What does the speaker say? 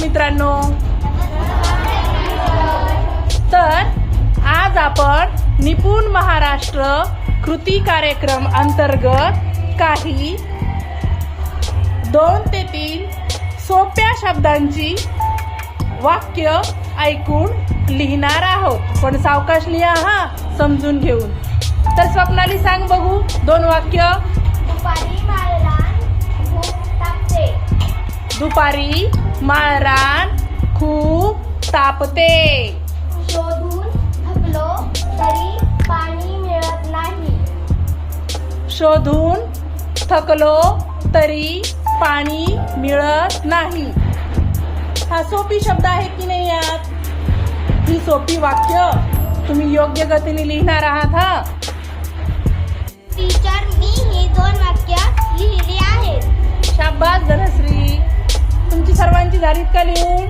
मित्रांनो. तर आज आपण निपुण महाराष्ट्र कृती कार्यक्रम अंतर्गत काही दोन ते तीन सोप्या शब्दांची वाक्य ऐकून लिहिणार आहोत. पण सावकाश लिहा हा समजून घेऊन. तर स्वप्नाली सांग बघू दोन वाक्य. दुपारी माळरान खूप तापते. शोधून थकलो तरी पाणी मिळत नाही. शोधून थकलो तरी पाणी मिळत नाही. हा सोपी शब्द आहे की नाही यात? ही सोपी वाक्य तुम्ही योग्य गतीने लिहिणार आहात हा? टीचर मी ही दोन वाक्य लिहिली आहेत. शाबास धनश्री. सर्वांची झाली का लिहून.